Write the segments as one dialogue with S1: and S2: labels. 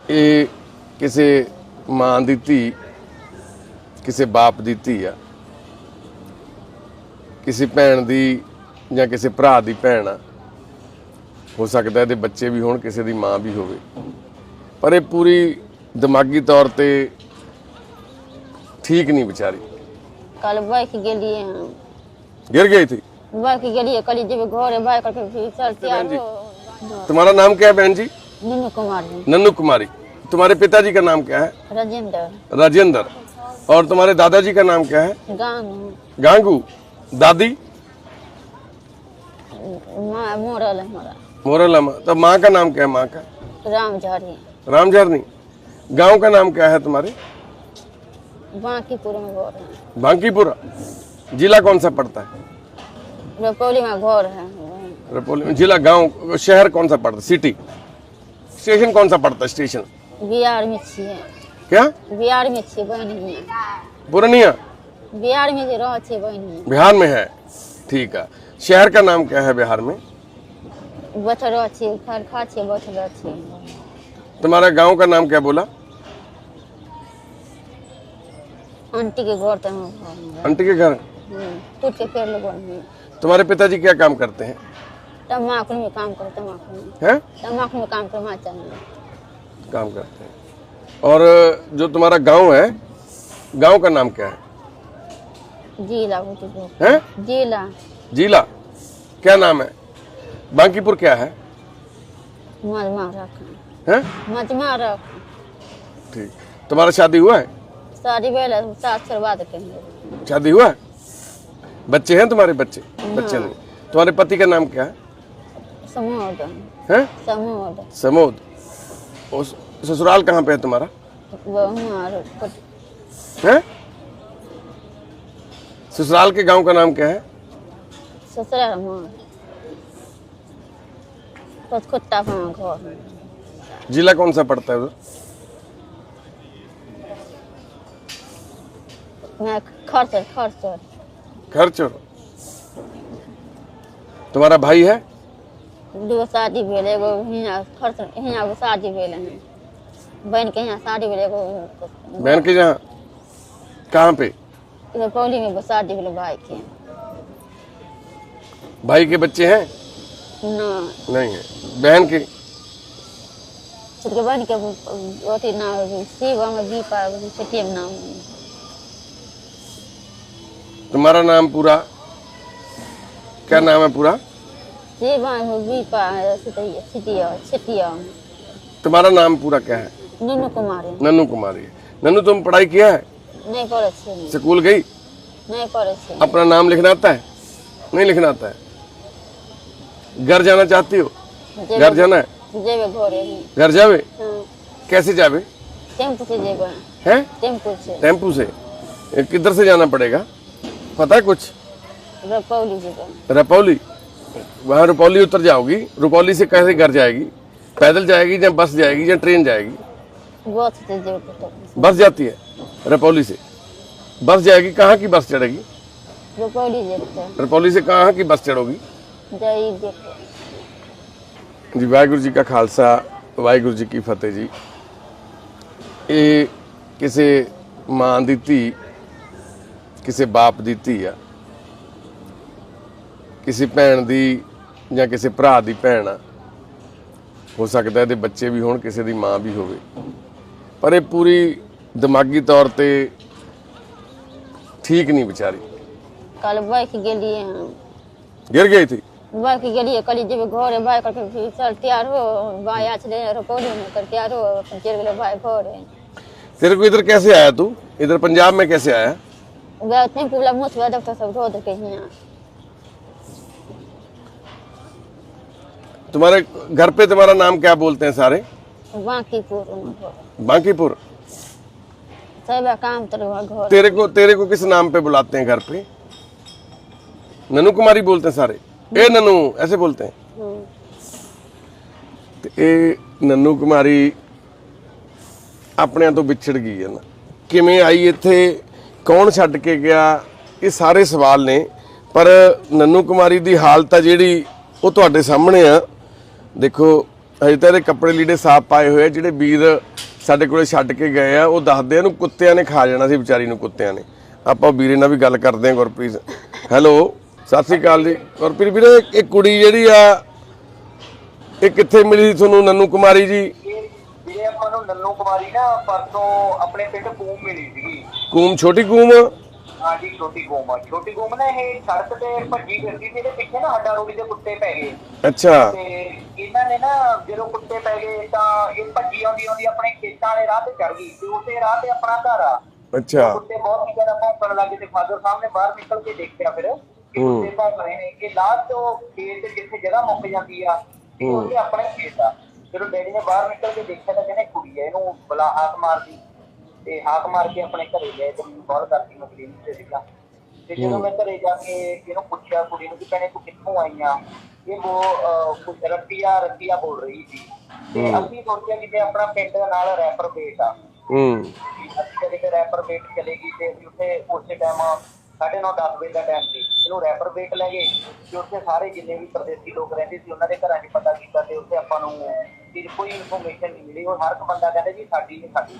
S1: ਇਹ ਕਿਸੇ ਮਾਂ ਦੀ ਧੀ ਕਿਸੇ ਬਾਪ ਦੀ ਧੀ ਆ ਕਿਸੇ ਭੈਣ ਦੀ ਜਾਂ ਕਿਸੇ ਭਰਾ ਦੀ ਭੈਣ ਆ ਹੋ ਸਕਦਾ ਇਹਦੇ ਬੱਚੇ ਵੀ ਹੋਣ ਕਿਸੇ ਦੀ ਮਾਂ ਵੀ ਹੋਵੇ ਪਰ ਇਹ ਪੂਰੀ ਦਿਮਾਗੀ ਤੌਰ ਤੇ ਠੀਕ ਨਹੀਂ ਵਿਚਾਰੀ
S2: कल बाइक गेलिए हम
S1: गिर गई थी
S2: बाइक गेलिए कल जब घर बाइक करके फिर चल तैयार हो
S1: तुम्हारा नाम क्या है बहन जी
S2: नीनू कुमार
S1: नन्नू कुमारी तुम्हारे पिताजी का नाम क्या है?
S2: राजेंद्र।
S1: राजेंद्र। और तुम्हारे दादाजी का नाम क्या है?
S2: गाँव
S1: गांगू। दादी?
S2: मोरल हमारा।
S1: तो माँ का नाम क्या है? माँ का।
S2: राम झाड़ी
S1: रामझरनी गाँव का नाम क्या है तुम्हारे?
S2: बांकीपुरा में
S1: बांकीपुरा। जिला कौन सा पड़ता है?
S2: रपौली में घर है।
S1: रपोली में जिला गाँव शहर कौन सा पड़ता है? सिटी। स्टेशन कौन सा पड़ता है स्टेशन?
S2: बिहार में छिए
S1: क्या?
S2: बिहार में छिए बहनी।
S1: पूर्णिया?
S2: बिहार में जे रह छिए बहनी।
S1: बिहार में है? ठीक है। शहर का नाम क्या है बिहार में
S2: बैठल रह छिए खाल खा छिए बैठल रह छिए
S1: तुम्हारा गाँव का नाम क्या बोला?
S2: आंटी के घर
S1: आंटी के घर?
S2: टूट के फेर लोग में
S1: तुम्हारे पिताजी क्या काम करते हैं?
S2: तम्बाकू में काम करो तम्बाकू में।
S1: हैं?
S2: तम्बाकू में काम करो माचा में
S1: काम करते हैं। और जो तुम्हारा गाँव है गाँव का नाम क्या है?
S2: जिला
S1: हैं।
S2: जिला।
S1: जिला। क्या नाम है? बांकीपुर क्या है? हैं? ठीक। तुम्हारा शादी हुआ है?
S2: शादी भेल सात साल बाद के
S1: शादी हुआ है? बच्चे हैं तुम्हारे बच्चे? बच्चे नहीं। तुम्हारे पति का नाम क्या है? हैं?
S2: समूह
S1: समोद उस ससुराल कहाँ पे है तुम्हारा? हैं? ससुराल के गाँव का नाम क्या है?
S2: ससुराल
S1: जिला कौन सा पड़ता है उधर?
S2: मैं खर्च खर्च
S1: खर्चर। तुम्हारा भाई है?
S2: दूगो शादी भेल एगो हियाँ खर्च हियाँ एगो शादी भेल। है बहन के यहाँ शादी भेल एगो
S1: बहन के जहाँ कहाँ पे?
S2: इधर पौली में एगो शादी भेल भाई के।
S1: भाई के बच्चे हैं?
S2: ना
S1: नहीं है। बहन के?
S2: छोटके बहन के अथी नाम शिव में दीपा पेटीएम नाम
S1: तुम्हारा नाम पूरा? क्या नाम है पूरा?
S2: दीपा छिटिया छिटिया
S1: तुम्हारा नाम पूरा क्या है?
S2: नीनू कुमारी।
S1: नन्नू कुमारी। नन्नू तुम पढ़ाई किया है?
S2: नहीं करे
S1: स्कूल गई?
S2: नहीं करे
S1: अपना नाम लिखना आता है? नहीं लिखना आता है। घर जाना चाहती हो? घर जाना है?
S2: जेबे घरे
S1: घर जावे?
S2: हाँ।
S1: कैसे जावे?
S2: टेंपू से जेबे
S1: हैं?
S2: टेंपू से।
S1: टेंपू से? किधर से जाना पड़ेगा? पता है कुछ?
S2: रपौली
S1: रपौली? वहाँ रुपौली उतर जाओगी रुपौली से कैसे घर जाएगी पैदल जाएगी या बस जाएगी या ट्रेन जाएगी
S2: बस से जेबे तो
S1: बस जाती है रपौली से बस जाएगी कहाँ की बस चढ़ेगी
S2: रपौली जेबे
S1: रपौली से कहाँ की बस चढ़ोगी
S2: जाई देखो
S1: ਜੀ ਵਾਹਿਗੁਰੂ ਜੀ ਕਾ ਖਾਲਸਾ ਵਾਹਿਗੁਰੂ ਜੀ ਕੀ ਫਤਿਹ ਜੀ ਇਹ ਕਿਸੇ ਮਾਂ ਦੀ ਧੀ ਕਿਸੇ ਬਾਪ ਦੀ ਧੀ ਆ ਕਿਸੇ ਭੈਣ ਦੀ ਜਾਂ ਕਿਸੇ ਭਰਾ ਦੀ ਭੈਣ ਆ ਹੋ ਸਕਦਾ ਇਹਦੇ ਬੱਚੇ ਵੀ ਹੋਣ ਕਿਸੇ ਦੀ ਮਾਂ ਵੀ ਹੋਵੇ ਪਰ ਇਹ ਪੂਰੀ ਦਿਮਾਗੀ ਤੌਰ ਤੇ ਠੀਕ ਨਹੀਂ ਵਿਚਾਰੀ
S2: कल बाइक गेलिए हम
S1: गिर गई थी
S2: बाइक गेलिए कल जेबे घरे बाइक करके फिर चल तैयार हो बाया चले रपौली में कर तैयार हो अपन चल गेले भाई घरे
S1: तेरे को इधर कैसे आया तू इधर पंजाब में कैसे आया
S2: वह टेम्पू वाला मुझ वाला डॉक्टर सब धो दे के यहाँ
S1: तुम्हारे घर पे तुम्हारा नाम क्या बोलते हैं सारे
S2: बांकीपुर में घर।
S1: बांकीपुर
S2: सब काम तर घर
S1: तेरे को तेरे को किस नाम पे बुलाते हैं घर पे ननू कुमारी बोलते हैं सारे ए ननू ऐसे बोलते हैं
S2: हम्म।
S1: ਤੇ ਇਹ ਨੰਨੂ ਕੁਮਾਰੀ ਆਪਣਿਆਂ ਤੋਂ ਵਿਛੜ ਗਈ ਹੈ ਨਾ ਕਿਵੇਂ ਆਈ ਇੱਥੇ ਕੌਣ ਛੱਡ ਕੇ ਗਿਆ ਇਹ ਸਾਰੇ ਸਵਾਲ ਨੇ ਪਰ ਨੰਨੂ ਕੁਮਾਰੀ ਦੀ ਹਾਲਤ ਆ ਜਿਹੜੀ ਉਹ ਤੁਹਾਡੇ ਸਾਹਮਣੇ ਆ ਦੇਖੋ ਹਜੇ ਤਾਂ ਇਹਦੇ ਕੱਪੜੇ ਲੀੜੇ ਸਾਫ਼ ਪਾਏ ਹੋਏ ਆ ਜਿਹੜੇ ਵੀਰ ਸਾਡੇ ਕੋਲੇ ਛੱਡ ਕੇ ਗਏ ਆ ਉਹ ਦੱਸਦੇ ਇਹਨੂੰ ਕੁੱਤਿਆਂ ਨੇ ਖਾ ਜਾਣਾ ਸੀ ਵਿਚਾਰੀ ਨੂੰ ਕੁੱਤਿਆਂ ਨੇ। ਆਪਾਂ ਵੀਰੇ ਨਾਲ ਵੀ ਗੱਲ ਕਰਦੇ ਆ ਗੁਰਪ੍ਰੀਤ। ਹੈਲੋ ਸਤਿ ਸ੍ਰੀ ਅਕਾਲ ਜੀ। ਗੁਰਪ੍ਰੀਤ ਵੀਰੇ ਇਹ ਕੁੜੀ ਜਿਹੜੀ ਆ ਇਹ ਕਿੱਥੇ ਮਿਲੀ ਤੁਹਾਨੂੰ ਨੰਨੂ ਕੁਮਾਰੀ ਜੀ?
S3: ਜਿਹੜੇ ਆਪਾਂ ਨੂੰ ਨੰਨੂ ਕੁਮਾਰੀ ਨਾ ਪਰਸੋਂ ਆਪਣੇ ਪਿੰਡ ਕੂਮ ਮਿਲੀ ਸੀਗੀ।
S1: ਕੂਮ ਛੋਟੀ ਕੂਮ?
S3: ਹਾਂਜੀ ਛੋਟੀ ਆ। ਛੋਟੀ ਕੂਮ ਨਾ ਇਹ ਸੜਕ ਤੇ ਭੱਜੀ ਫਿਰਦੀ ਸੀ ਇਹਦੇ ਪਿੱਛੇ ਨਾ ਹੱਡਾ ਰੋੜੀ ਦੇ ਕੁੱਤੇ ਪੈ ਗਏ।
S1: ਅੱਛਾ।
S3: ਤੇ ਇਹਨਾਂ ਨੇ ਨਾ ਜਦੋਂ ਕੁੱਤੇ ਪੈ ਗਏ ਤਾਂ ਇਹ ਭੱਜੀ ਆਉਂਦੀ ਆਉਂਦੀ ਆਪਣੇ ਖੇਤਾਂ ਵਾਲੇ ਰਾਹ ਤੇ ਚੜ ਗਈ ਤੇ ਉਸੇ ਰਾਹ ਤੇ ਆਪਣਾ ਘਰ ਆ।
S1: ਅੱਛਾ।
S3: ਕੁੱਤੇ ਬਹੁਤ ਹੀ ਜ਼ਿਆਦਾ ਭੌਂਕਣ ਲੱਗੇ ਤੇ ਫਾਦਰ ਸਾਹਿਬ ਨੇ ਬਾਹਰ ਨਿਕਲ ਕੇ ਦੇਖਿਆ ਫਿਰ ਕਿ
S1: ਹੂੰ।
S3: ਕੁੱਤੇ ਭੌਂਕ ਰਹੇ ਨੇ। ਕਿ ਲਾਸਟ ਉਹ ਖੇਤ ਜਿੱਥੇ ਜਗ੍ਹਾ ਮੁੱਕ ਜਾਂਦੀ ਆ ਤੇ
S1: ਹੂੰ।
S3: ਉੱਥੇ ਆਪਣਾ ਖੇਤ ਆ। ਜਦੋਂ ਡੈਡੀ ਨੇ ਬਾਹਰ ਨਿਕਲ ਕੇ ਦੇਖਿਆ ਤਾਂ ਕਹਿੰਦੇ ਕੁੜੀ ਆ ਇਹਨੂੰ ਬਲਾ ਹਾਕ ਮਾਰਦੀ। ਤੇ ਹਾਕ ਮਾਰ ਕੇ ਆਪਣੇ ਘਰੇ ਗਏ ਤੇ ਮੈਨੂੰ ਕਾਲ ਕਰਤੀ ਮੈਂ ਕਲੀਨਿਕ ਤੇ ਸੀਗਾ। ਤੇ ਜਦੋਂ ਮੈਂ ਘਰੇ ਜਾ ਕੇ ਇਹਨੂੰ ਪੁੱਛਿਆ ਕੁੜੀ ਨੂੰ ਕਿ ਭੈਣੇ ਤੂੰ ਕਿੱਥੋਂ ਆਈ ਆ? ਇਹ ਉਹ ਕੁਝ ਰੱਤੀਆ ਰੱਤੀਆ ਬੋਲ ਰਹੀ ਸੀ। ਤੇ ਅਸੀਂ ਸੋਚਿਆ ਕਿ ਜੇ ਆਪਣਾ ਪਿੰਡ ਨਾਲ ਰੈਪਰ ਬੇਟ ਆ।
S1: ਹੂੰ।
S3: ਅਸੀਂ ਕਦੇ ਤੇ ਰੈਪਰ ਵੇਟ ਚਲੇਗੀ ਤੇ ਅਸੀਂ ਉੱਥੇ ਉਸੇ ਟਾਈਮ ਸਾਢੇ ਨੌ 10 ਵਜੇ ਦਾ ਟਾਈਮ ਸੀ। ਇਹਨੂੰ ਰੈਪਰ ਵੇਟ ਲੈ ਗਏ ਤੇ ਉੱਥੇ ਸਾਰੇ ਜਿੰਨੇ ਵੀ ਪ੍ਰਦੇਸੀ ਲੋਕ ਰਹਿੰਦੇ ਸੀ ਉਹਨਾਂ ਦੇ ਘਰਾਂ 'ਚ ਪਤਾ ਕੀਤਾ ਤੇ ਉੱਥੇ ਆਪਾਂ ਨੂੰ ਕੋਈ ਇਨਫੋਰਮੇਸ਼ਨ ਨਹੀਂ ਮਿਲੀ। ਉਹ ਹਰ ਇੱਕ ਬੰਦਾ ਕਹਿੰਦਾ ਜੀ ਸਾਡੀ ਨਹੀਂ ਸਾਡੀ।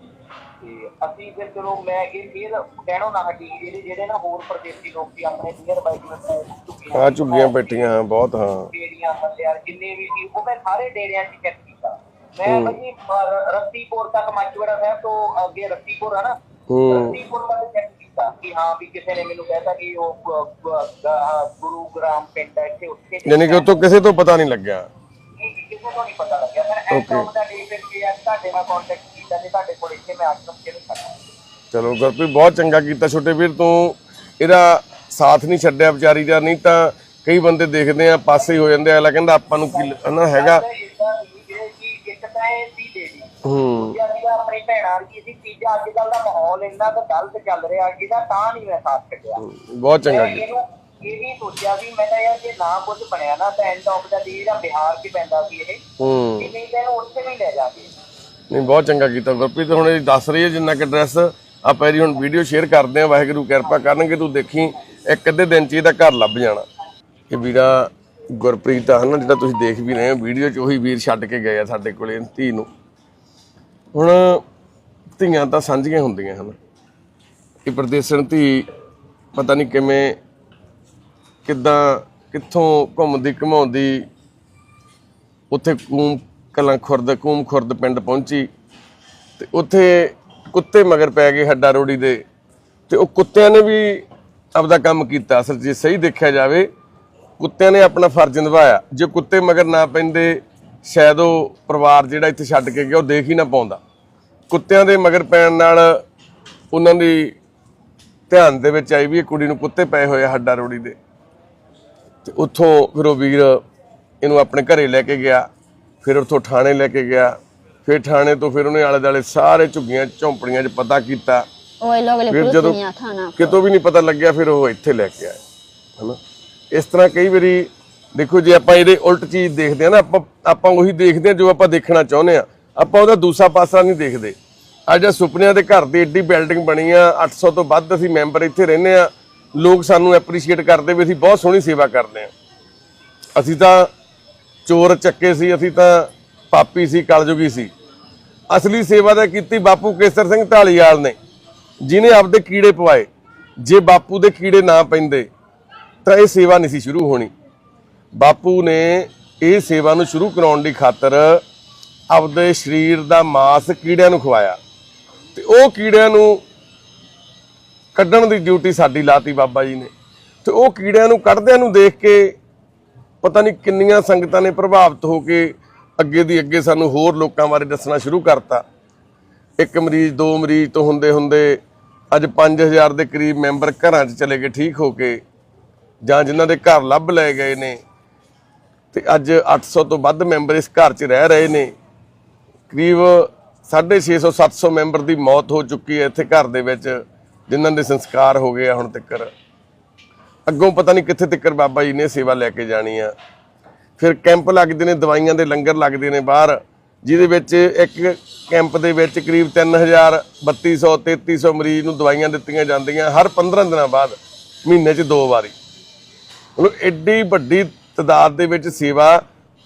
S3: ਤੇ ਅਸੀਂ ਫਿਰ ਚਲੋ ਮੈਂ ਇਹ ਫਿਰ ਕਹਿਣੋ ਨਾ ਹਟੀ ਜਿਹੜੇ ਜਿਹੜੇ ਨਾ ਹੋਰ ਪ੍ਰਦੇਸੀ ਲੋਕ ਸੀ ਆਪਣੇ ਨੀਅਰ ਬਾਈ ਜਿਵੇਂ
S1: ਆ ਝੁੱਗੀਆਂ ਬੈਠੀਆਂ ਹਾਂ, ਬਹੁਤ ਹਾਂ।
S3: ਡੇਰੀਆਂ ਮੱਲਿਆਰ ਜਿੰਨੇ ਵੀ ਸੀ ਉਹ ਮੈਂ ਸਾਰੇ ਡੇਰਿਆਂ 'ਚ ਚੈੱਕ ਕੀਤਾ। ਮੈਂ ਭਾਜੀ ਰੱਤੀਪੁਰ ਤੱਕ ਮਾਚੂੜਾ ਸਾਹਿਬ ਤੋਂ ਅੱਗੇ ਰੱਤੀਪੁਰ ਹੈ ਨਾ ਰੱਤੀਪੁਰ ਤੱਕ ਚੈੱਕ ਕੀਤਾ ਕਿ ਹਾਂ ਵੀ ਕਿਸੇ ਨੇ ਮੈਨੂੰ ਕਹਿਤਾ ਕਿ ਉਹ ਗੁਰੂ ਗ੍ਰਾਮ ਪਿੰਡ ਹੈ ਇੱਥੇ ਉੱਥੇ
S1: ਯਾਨੀ ਕਿ ਉਤੋਂ ਕਿਸੇ ਤੋਂ ਪਤਾ ਨਹੀਂ ਲੱਗਿਆ।
S3: ਕਿਸੇ ਤੋਂ ਨਹੀਂ ਪਤਾ ਲੱਗਿਆ। ਫਿਰ ਆਫ ਦਾ ਡੇ ਫਿਰ ਕੀ ਆ ਤੁਹਾਡੇ ਨਾਲ ਕੰਟੈਕਟ ਤੁਹਾਡੇ ਕੋਲ ਇੱਥੇ ਮੈਂ ਆਸ਼ਰਮ
S1: ਚਲੋ ਗੁਰਪ੍ਰੀਤ ਬਹੁਤ ਚੰਗਾ ਕੀਤਾ ਛੋਟੇ ਵੀਰ ਤੂੰ ਇਹਦਾ ਸਾਥ ਨਹੀਂ ਛੱਡਿਆ ਵਿਚਾਰੀ ਦਾ ਨਹੀਂ ਤਾਂ ਕਈ ਬੰਦੇ ਦੇਖਦੇ ਆ ਪਾਸੇ ਹੀ ਹੋ ਜਾਂਦੇ ਆ ਅਗਲਾ ਕਹਿੰਦਾ ਆਪਾਂ ਨੂੰ ਕੀ ਹਨਾ ਹੈਗਾ।
S3: ਇਦਾਂ ਨਹੀਂ ਜਿਹੜੇ ਕਿ ਇੱਕ ਤਾਂ ਇਹ ਸੀ ਦੇਦੀ
S1: ਹੂੰ।
S3: ਦੂਜਾ ਸੀਗਾ ਆਪਣੀ ਭੈਣਾਂ ਦੀ ਸੀ ਤੀਜਾ ਅੱਜ ਕੱਲ ਦਾ ਮਾਹੌਲ ਇੰਨਾ ਕੁ ਗਲਤ ਚੱਲ ਰਿਹਾ ਜਿਹਦਾ ਤਾਂ ਨਹੀਂ ਮੈਂ ਸਾਥ ਛੱਡਿਆ।
S1: ਬਹੁਤ ਚੰਗਾ ਕੀਤਾ।
S3: ਇਹ ਵੀ ਸੋਚਿਆ ਵੀ ਮੈਂ ਤਾਂ ਯਾਰ ਜੇ ਨਾ ਕੁਝ ਬਣਿਆ ਨਾ ਤਾਂ ਐਂਡ ਆਫ ਦਾ ਡੇ ਜਿਹੜਾ ਬਿਹਾਰ 'ਚ ਪੈਂਦਾ ਸੀ ਇਹ।
S1: ਹੂੰ।
S3: ਨਹੀਂ ਤਾਂ ਉੱਥੇ ਵੀ ਲੈ ਜਾਗੇ
S1: ਨਹੀਂ, ਬਹੁਤ ਚੰਗਾ ਕੀਤਾ। ਗੁਰਪ੍ਰੀਤ, ਹੁਣ ਇਹ ਦੱਸ ਰਹੀ ਹੈ ਜਿੰਨਾ ਕਿ ਐਡਰੈਸ ਆਪਾਂ ਇਹਦੀ ਹੁਣ ਵੀਡੀਓ ਸ਼ੇਅਰ ਕਰਦੇ ਆ ਵਾਹਿਗੁਰੂ, ਕਿਰਪਾ ਕਰਨਗੇ, ਤੂੰ ਦੇਖੀ, ਇੱਕ ਅੱਧੇ ਦਿਨ ਚ ਇਹਦਾ ਘਰ ਲੱਭ ਜਾਣਾ। ਇਹ ਵੀਰਾ ਗੁਰਪ੍ਰੀਤ ਆ ਨਾ ਜਿਹੜਾ ਤੁਸੀਂ ਦੇਖ ਵੀ ਰਹੇ ਹੋ ਵੀਡੀਓ ਚ, ਉਹੀ ਵੀਰ ਛੱਡ ਕੇ ਗਏ ਆ ਸਾਡੇ ਕੋਲੇ, ਧੀ ਨੂੰ। ਹੁਣ ਧੀਆਂ ਤਾਂ ਸਾਂਝੀਆਂ ਹੁੰਦੀਆਂ, ਹਨ। ਇਹ ਪ੍ਰਦੇਸਣ ਧੀ ਪਤਾ ਨਹੀਂ ਕਿਵੇਂ, ਕਿੱਦਾਂ, ਕਿੱਥੋਂ ਘੁੰਮਦੀ, ਘਮਾਉਂਦੀ, ਉੱਥੇ ਕੂਮ ਕਲਾਂ ਖੁਰਦ, ਕੂਮ ਖੁਰਦ ਪਿੰਡ ਪਹੁੰਚੀ ਤੇ ਉੱਥੇ ਕੁੱਤੇ ਮਗਰ ਪੈ ਗਏ ਹੱਡਾ ਰੋੜੀ ਦੇ ਤੇ ਉਹ ਕੁੱਤਿਆਂ ਨੇ ਵੀ ਆਪਦਾ ਕੰਮ ਕੀਤਾ। ਅਸਲ ਜੇ ਸਹੀ ਦੇਖਿਆ ਜਾਵੇ, ਕੁੱਤਿਆਂ ਨੇ ਆਪਣਾ ਫਰਜ਼ ਨਿਭਾਇਆ। ਜੇ ਕੁੱਤੇ ਮਗਰ ਨਾ ਪੈਂਦੇ, ਸ਼ਾਇਦ ਉਹ ਪਰਿਵਾਰ ਜਿਹੜਾ ਇੱਥੇ ਛੱਡ ਕੇ ਗਿਆ, ਉਹ ਦੇਖ ਹੀ ਨਾ ਪਾਉਂਦਾ। ਕੁੱਤਿਆਂ ਦੇ ਮਗਰ ਪੈਣ ਨਾਲ ਉਹਨਾਂ ਦੀ ਧਿਆਨ ਦੇ ਵਿੱਚ ਆਈ ਵੀ ਇਹ ਕੁੜੀ ਨੂੰ ਕੁੱਤੇ ਪਏ ਹੋਏ ਆ ਹੱਡਾ ਰੋੜੀ ਦੇ। ਤੇ ਉੱਥੋਂ ਫਿਰ ਉਹ ਵੀਰ ਇਹਨੂੰ ਆਪਣੇ ਘਰੇ ਲੈ ਕੇ ਗਿਆ। ਫਿਰ ਉੱਥੋਂ ਥਾਣੇ ਲੈ ਕੇ ਗਿਆ। ਫਿਰ ਥਾਣੇ ਤੋਂ ਫਿਰ ਉਹਨੇ ਆਲੇ ਦਾਲੇ ਸਾਰੇ ਝੁੱਗੀਆਂ ਝੌਂਪੜੀਆਂ 'ਚ ਪਤਾ ਕੀਤਾ।
S2: ਓਏ
S1: ਲੋਗ
S2: ਲੈ ਫਿਰ
S1: ਕਿਤੋਂ ਵੀ ਨਹੀਂ ਪਤਾ ਲੱਗਿਆ ਫਿਰ ਉਹ ਇੱਥੇ ਲੈ ਕੇ ਆਏ। ਹਨਾ? ਇਸ ਤਰ੍ਹਾਂ ਕਈ ਵਾਰੀ ਦੇਖੋ ਜੇ ਆਪਾਂ ਇਹਦੇ ਉਲਟ ਚੀਜ਼ ਦੇਖਦੇ ਆ ਨਾ ਆਪਾਂ ਆਪਾਂ ਉਹੀ ਦੇਖਦੇ ਆ ਜੋ ਆਪਾਂ ਦੇਖਣਾ ਚਾਹੁੰਦੇ ਆ ਆਪਾਂ ਉਹਦਾ ਦੂਸਰਾ ਪਾਸਾ ਨਹੀਂ ਦੇਖਦੇ। ਅੱਜ ਆ ਸੁਪਨਿਆਂ ਦੇ ਘਰ ਦੀ ਏਡੀ ਬਿਲਡਿੰਗ ਬਣੀ ਆ 800 ਤੋਂ ਵੱਧ ਅਸੀਂ ਮੈਂਬਰ ਇੱਥੇ ਰਹਿੰਦੇ ਆ ਲੋਕ ਸਾਨੂੰ ਐਪਰੀਸ਼ੀਏਟ ਕਰਦੇ ਵੀ ਅਸੀਂ ਬਹੁਤ ਸੋਹਣੀ ਸੇਵਾ ਕਰਦੇ ਆ ਅਸੀਂ ਤਾਂ ਚੋਰ ਚੱਕੇ ਸੀ, ਅਸੀਂ ਤਾਂ ਪਾਪੀ ਸੀ, ਕਲਯੁਗੀ ਸੀ। ਅਸਲੀ ਸੇਵਾ ਤਾਂ ਕੀਤੀ ਬਾਪੂ ਕੇਸਰ ਸਿੰਘ ਢਾਲੀਵਾਲ ਨੇ ਜਿਨੇ ਆਪਦੇ ਕੀੜੇ ਪਵਾਏ। ਜੇ ਬਾਪੂ ਦੇ ਕੀੜੇ ਨਾ ਪੈਂਦੇ, ਤਾਂ ਇਹ ਸੇਵਾ ਨਹੀਂ ਸੀ ਸ਼ੁਰੂ ਹੋਣੀ। ਬਾਪੂ ਨੇ ਇਹ ਸੇਵਾ ਨੂੰ ਸ਼ੁਰੂ ਕਰਾਉਣ ਦੀ ਖਾਤਰ ਆਪਦੇ ਸਰੀਰ ਦਾ ਮਾਸ ਕੀੜਿਆਂ ਨੂੰ ਖਵਾਇਆ। ਤੇ ਉਹ ਕੀੜਿਆਂ ਨੂੰ ਕੱਢਣ ਦੀ ਡਿਊਟੀ ਸਾਡੀ ਲਾਤੀ ਬਾਬਾ ਜੀ ਨੇ। ਤੇ ਉਹ ਕੀੜਿਆਂ ਨੂੰ ਕੱਢਦਿਆਂ ਨੂੰ ਦੇਖ ਕੇ ਪਤਾ ਨਹੀਂ ਕਿੰਨੀਆਂ ਸੰਗਤਾਂ ਨੇ ਪ੍ਰਭਾਵਿਤ ਹੋ ਕੇ ਅੱਗੇ ਦੀ ਅੱਗੇ ਸਾਨੂੰ ਹੋਰ ਲੋਕਾਂ ਬਾਰੇ ਦੱਸਣਾ ਸ਼ੁਰੂ ਕਰਤਾ। ਇੱਕ ਮਰੀਜ਼, ਦੋ ਮਰੀਜ਼ ਤੋਂ ਹੁੰਦੇ ਹੁੰਦੇ ਅੱਜ 5000 ਦੇ ਕਰੀਬ ਮੈਂਬਰ ਘਰਾਂ 'ਚ ਚਲੇ ਗਏ, ਠੀਕ ਹੋ ਕੇ, ਜਾਂ ਜਿਨ੍ਹਾਂ ਦੇ ਘਰ ਲੱਭ ਲਏ ਗਏ ਨੇ। ਤੇ ਅੱਜ 800 ਤੋਂ ਵੱਧ ਮੈਂਬਰ ਇਸ ਘਰ 'ਚ ਰਹਿ ਰਹੇ ਨੇ। ਕਰੀਬ 650 700 ਮੈਂਬਰ ਦੀ ਮੌਤ ਹੋ ਚੁੱਕੀ ਹੈ ਇੱਥੇ ਘਰ ਦੇ ਵਿੱਚ, ਜਿਨ੍ਹਾਂ ਦੇ ਸੰਸਕਾਰ ਹੋ ਗਏ ਆ ਹੁਣ ਤੱਕ ਅੱਗੋਂ ਪਤਾ ਨਹੀਂ ਕਿੱਥੇ ਤੱਕ ਬਾਬਾ ਜੀ ਨੇ ਸੇਵਾ ਲੈ ਕੇ ਜਾਣੀ ਆ। ਫਿਰ ਕੈਂਪ ਲੱਗਦੇ ਨੇ, ਦਵਾਈਆਂ ਦੇ ਲੰਗਰ ਲੱਗਦੇ ਨੇ ਬਾਹਰ, ਜਿਹਦੇ ਵਿੱਚ ਇੱਕ ਕੈਂਪ ਦੇ ਵਿੱਚ ਕਰੀਬ 3000 3200 3300 ਮਰੀਜ਼ ਨੂੰ ਦਵਾਈਆਂ ਦਿੱਤੀਆਂ ਜਾਂਦੀਆਂ ਹਰ 15 ਦਿਨਾਂ ਬਾਅਦ, ਮਹੀਨੇ 'ਚ ਦੋ ਵਾਰੀ। ਮਤਲਬ ਐਡੀ ਵੱਡੀ ਤਦਾਦ ਦੇ ਵਿੱਚ ਸੇਵਾ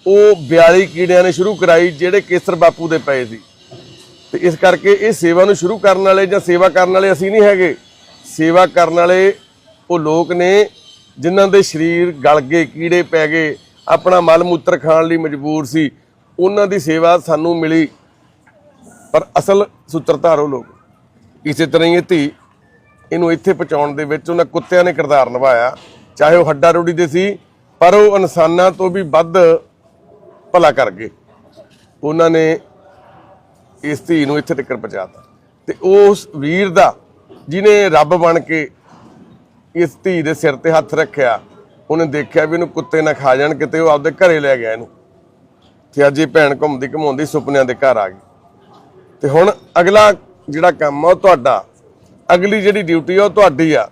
S1: ਉਹ 42 ਕੀੜਿਆਂ ਨੇ ਸ਼ੁਰੂ ਕਰਾਈ, ਜਿਹੜੇ ਕੇਸਰ ਬਾਪੂ ਦੇ ਪਏ ਸੀ। ਤੇ ਇਸ ਕਰਕੇ ਇਹ ਸੇਵਾ ਨੂੰ ਸ਼ੁਰੂ ਕਰਨ ਵਾਲੇ ਜਾਂ ਸੇਵਾ ਕਰਨ ਵਾਲੇ ਅਸੀਂ ਨਹੀਂ ਹੈਗੇ। ਸੇਵਾ ਕਰਨ ਵਾਲੇ ਉਹ ਲੋਕ ਨੇ ਜਿਨ੍ਹਾਂ ਦੇ ਸਰੀਰ ਗਲ ਗਏ, ਕੀੜੇ ਪੈ ਗਏ, ਆਪਣਾ ਮਲ ਮੂਤਰ ਖਾਣ ਲਈ ਮਜਬੂਰ ਸੀ, ਉਹਨਾਂ ਦੀ ਸੇਵਾ ਸਾਨੂੰ ਮਿਲੀ। ਪਰ ਅਸਲ ਸੂਤਰਧਾਰ ਉਹ ਲੋਕ, ਇਸੇ ਤਰ੍ਹਾਂ ਹੀ ਇਹ ਧੀ, ਇਹਨੂੰ ਇੱਥੇ ਪਹੁੰਚਾਉਣ ਦੇ ਵਿੱਚ ਉਹਨਾਂ ਕੁੱਤਿਆਂ ਨੇ ਕਿਰਦਾਰ ਨਿਭਾਇਆ। ਚਾਹੇ ਉਹ ਹੱਡਾ ਰੋੜੀ ਦੇ ਸੀ, ਪਰ ਉਹ ਇਨਸਾਨਾਂ ਤੋਂ ਵੀ ਵੱਧ ਭਲਾ ਕਰ ਗਏ। ਉਹਨਾਂ ਨੇ ਇਸ ਧੀ ਨੂੰ ਇੱਥੇ ਤੱਕ ਪਹੁੰਚਾਤਾ ਤੇ ਉਸ ਵੀਰ ਦਾ ਜਿਨੇ ਰੱਬ ਬਣ ਕੇ ਇਸ ਧੀ ਦੇ ਸਿਰ ਤੇ ਹੱਥ ਰੱਖਿਆ। ਉਹਨੇ ਦੇਖਿਆ ਵੀ ਇਹਨੂੰ ਕੁੱਤੇ ਨਾ ਖਾ ਜਾਣ, ਕਿਤੇ ਉਹ ਆਪਦੇ ਘਰੇ ਲੈ ਗਿਆ ਇਹਨੂੰ। ਤੇ ਅੱਜ ਇਹ ਭੈਣ ਘੁੰਮਦੀ ਘਮਾਉਂਦੀ ਸੁਪਨਿਆਂ ਦੇ ਘਰ ਆ ਗਈ। ਤੇ ਹੁਣ ਅਗਲਾ ਜਿਹੜਾ ਕੰਮ ਆ ਉਹ ਤੁਹਾਡਾ। ਅਗਲੀ ਜਿਹੜੀ ਡਿਊਟੀ ਆ ਉਹ ਤੁਹਾਡੀ ਆ।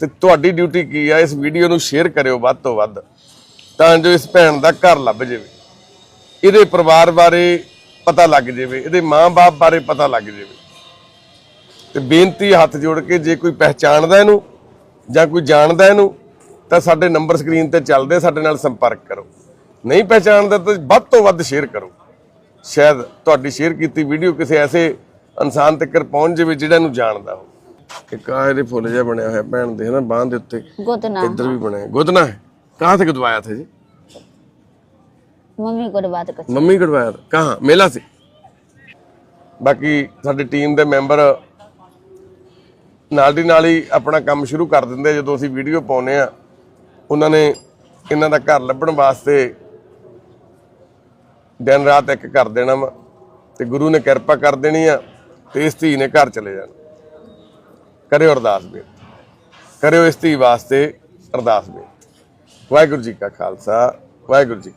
S1: ਤੇ ਤੁਹਾਡੀ ਡਿਊਟੀ ਕੀ ਆ? ਇਸ ਵੀਡੀਓ ਨੂੰ ਸ਼ੇਅਰ ਕਰਿਓ ਵੱਧ ਤੋਂ ਵੱਧ। ਤਾਂ ਜੋ ਇਸ ਭੈਣ ਦਾ ਘਰ ਲੱਭ ਜਾਵੇ। ਇਹਦੇ ਪਰਿਵਾਰ ਬਾਰੇ ਪਤਾ ਲੱਗ ਜਾਵੇ। ਇਹਦੇ ਮਾਂ-ਬਾਪ ਬਾਰੇ ਪਤਾ ਲੱਗ ਜਾਵੇ। ਤੇ ਬੇਨਤੀ ਹੱਥ ਜੋੜ ਕੇ ਜੇ ਕੋਈ ਪਹਿਚਾਣਦਾ ਇਹਨੂੰ ਜਾਂ ਕੋਈ ਜਾਣਦਾ ਇਹਨੂੰ ਤਾਂ ਸਾਡੇ ਨੰਬਰ ਸਕਰੀਨ ਤੇ ਚੱਲਦੇ ਸਾਡੇ ਨਾਲ ਸੰਪਰਕ ਕਰੋ ਨਹੀਂ ਪਹਿਚਾਣਦਾ ਤਾਂ ਵੱਧ ਤੋਂ ਵੱਧ ਸ਼ੇਅਰ ਕਰੋ ਸ਼ਾਇਦ ਤੁਹਾਡੀ ਸ਼ੇਅਰ ਕੀਤੀ ਵੀਡੀਓ ਕਿਸੇ ਐਸੇ ਇਨਸਾਨ ਤੱਕ ਪਹੁੰਚ ਜਾਵੇ ਜਿਹੜਾ ਇਹਨੂੰ ਜਾਣਦਾ ਹੋ ਇੱਕ ਆ ਇਹਦੇ ਫੁੱਲ ਜਿਹਾ ਬਣਿਆ ਹੋਇਆ ਭੈਣ ਦੇ ਹਨਾ ਬਾਂਹ ਦੇ ਉੱਤੇ
S2: गोदना
S1: ਇੱਧਰ ਵੀ ਬਣਿਆ ਗੁਦਨਾ ਹੈ ਕਹਾਂ ਸੇ ਗੁਦਵਾਇਆ ਥੇ ਜੀ
S2: मम्मी को बात कर
S1: ਮੰਮੀ ਕਢਵਾਇਆ ਥਾ ਕਹਾਂ ਮੇਲਾ ਸੀ ਬਾਕੀ ਸਾਡੀ ਟੀਮ ਦੇ ਮੈਂਬਰ ਨਾਲ ਦੀ ਨਾਲ ਹੀ ਆਪਣਾ ਕੰਮ ਸ਼ੁਰੂ ਕਰ ਦਿੰਦੇ ਜਦੋਂ ਅਸੀਂ ਵੀਡੀਓ ਪਾਉਨੇ ਆ, ਉਹਨਾਂ ਨੇ ਇਹਨਾਂ ਦਾ ਘਰ ਲੱਭਣ ਵਾਸਤੇ ਦਿਨ ਰਾਤ ਇੱਕ ਕਰ ਦੇਣਾ ਵਾ, ਤੇ ਗੁਰੂ ਨੇ ਕਿਰਪਾ ਕਰ ਦੇਣੀ ਆ, ਤੇ ਇਸ ਧੀ ਨੇ ਘਰ ਚਲੇ ਜਾਣਾ। ਕਰਿਓ ਅਰਦਾਸ ਵੀ ਕਰਿਓ ਇਸ ਧੀ ਵਾਸਤੇ ਅਰਦਾਸ ਵੀ ਵਾਹਿਗੁਰੂ ਜੀ ਕਾ ਖਾਲਸਾ, ਵਾਹਿਗੁਰੂ ਜੀ